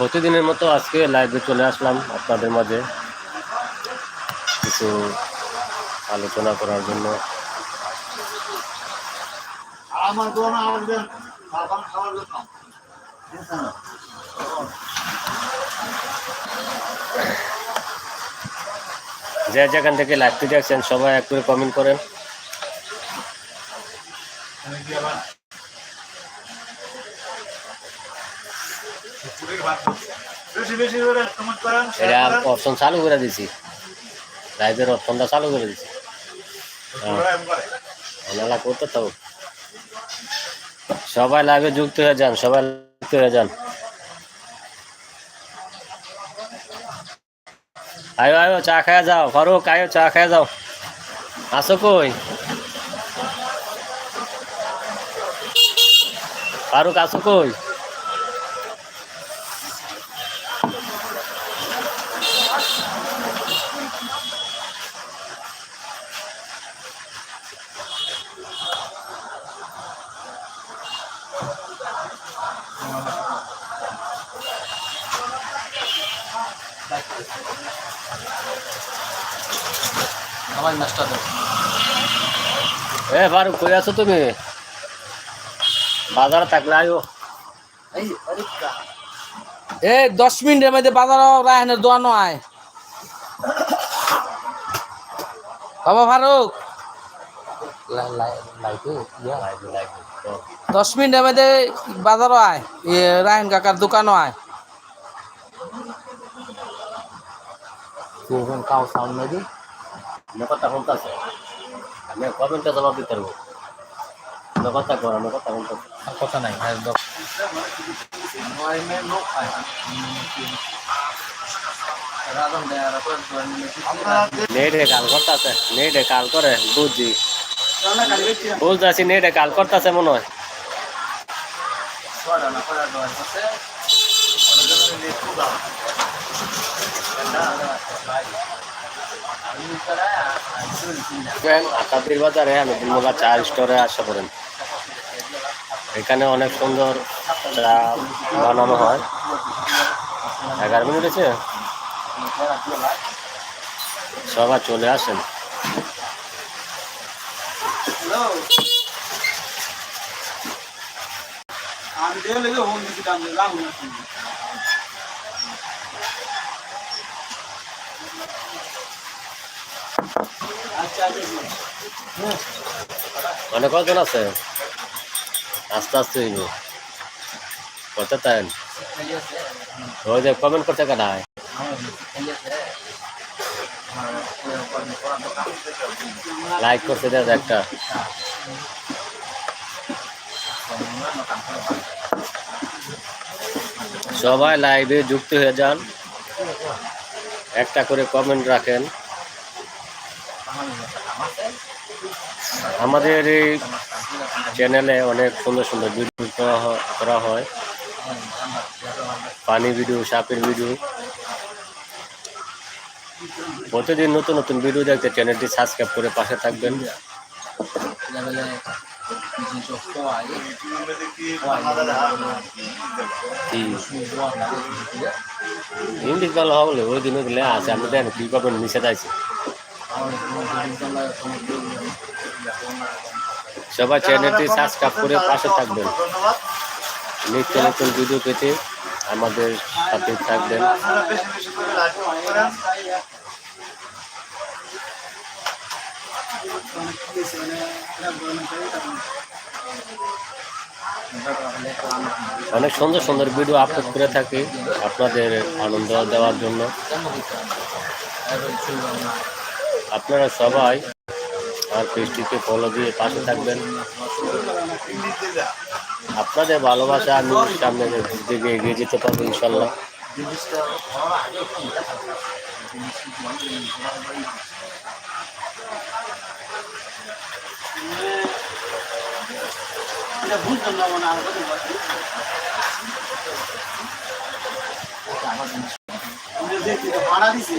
প্রতিদিনের মতো আজকে লাইভে চলে আসলাম আপনাদের মাঝে। কিছু আলোচনা করার জন্য। যে যেখান থেকে লাইভটি দেখছেন সবাই বেশি করে কমেন্ট করেন। এটা অপশন চালু করে দিছি। লাইভের অপশনটা চালু করে দিছি। ওনারা করতে তো। সবাই লাইভে যুক্ত হয়ে যান সবাই যুক্ত হয়ে যান। আয়ো আয়ো চা খায় যাও। ফারুক আয়ো চা খায়া যাও। আসো কই? ফারুক আসো কই? আমার মাস্টার এ ফারুক কই আছো তুমি? বাজারে থাকলে আয়ো এ দশ মিনিটের মধ্যে বাজার রায়হানের দোয়ানো আয়। বাবা ফারুক। দশ মিনিটের মধ্যে বাজারও আয় রায়হান কাকার দোকানও আয়। কাউ সাউন্ড নাকি আমার কথা শুনতেছে? আমি কমেন্টে জবাব দিতে পারব। কথা করো কথা শুনতেছে কথা নাই নেটে কাল করতেছে নেটে কাল করে বুঝছি। বুঝতেছি নেটে কাল করতেছে মনে হয়। আকাদির বাজারে আমি দিনবেলা চা স্টোরে আসা পড়েন এখানে অনেক সুন্দর চা বানানো হয়। এগারো মিনিট আছে সবাই চলে আসেন। আমি দিয়ে লেগে হোম দিতে দাম রাম আচ্ছা আচ্ছা মানে কজন আছে? আস্তে আস্তে হইব। কত টাইম? ওই যে কমেন্ট করতে কেন লাইক করতে দেয় একটা। সবাই লাইভে যুক্ত হয়ে যান। একটা করে কমেন্ট রাখেন। আমাদের এই চ্যানেলে অনেক সুন্দর সুন্দর ভিডিও করা হয়- পানি ভিডিও সাপের ভিডিও প্রতিদিন নতুন নতুন ভিডিও দেখতে চ্যানেলটি সাবস্ক্রাইব করে পাশে থাকবেন। ইংলিশ ভালো হলে ওই দিনে গেলে আছে আমি দেন কি করবেন নিষেধ আছে সবাই চ্যানেলটি সাবস্ক্রাইব করে পাশে থাকবেন। নিত্য নতুন ভিডিও পেতে আমাদের সাথে থাকবেন। অনেক সুন্দর সুন্দর ভিডিও আপলোড করে থাকি আপনাদের আনন্দ দেওয়ার জন্য। আপনারা সবাই আর পেজটিকে ফলো দিয়ে পাশে থাকবেন। আপনাদের ভালোবাসা আমি সামনে দিকে এগিয়ে যেতে পারব ইনশাল্লাহ। ভাড়া দিছি।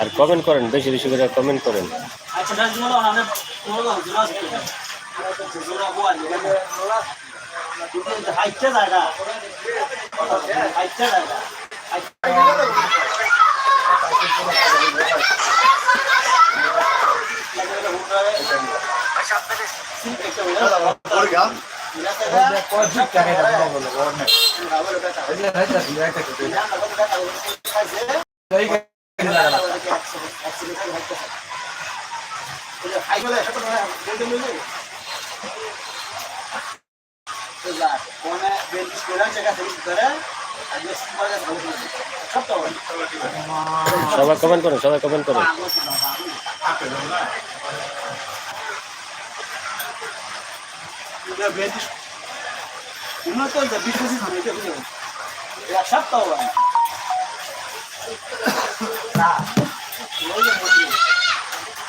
আর কমেন্ট করেন বেশি বেশি করে কমেন্ট করেন। জায়গা। সবাই কমেন্ট করেন সবাই কমেন্ট করেন। উন্নত বিশ পঁচিশ হবে এক সপ্তাহ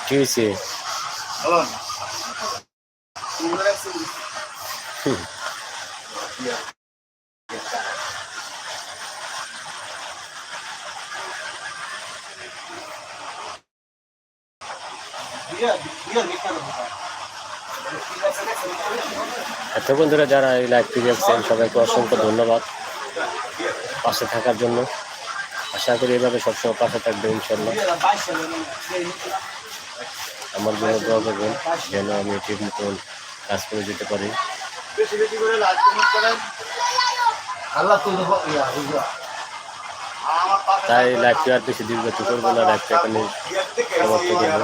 কি হয়েছে এতক্ষণ বন্ধুরা যারা এই লাইভটি দেখছেন, সবাইকে অসংখ্য ধন্যবাদ পাশে থাকার জন্য। আশা করি এভাবে সবসময় পাশে থাকবে ইনশাল্লাহ আমার জন্য দোয়া করবেন, যেন আমি ঠিক মতন কাজ করে যেতে পারি। তুই লাইভটি আর বেশি দীর্ঘত করব না লাইভটা এখানে সমাপ্ত করব।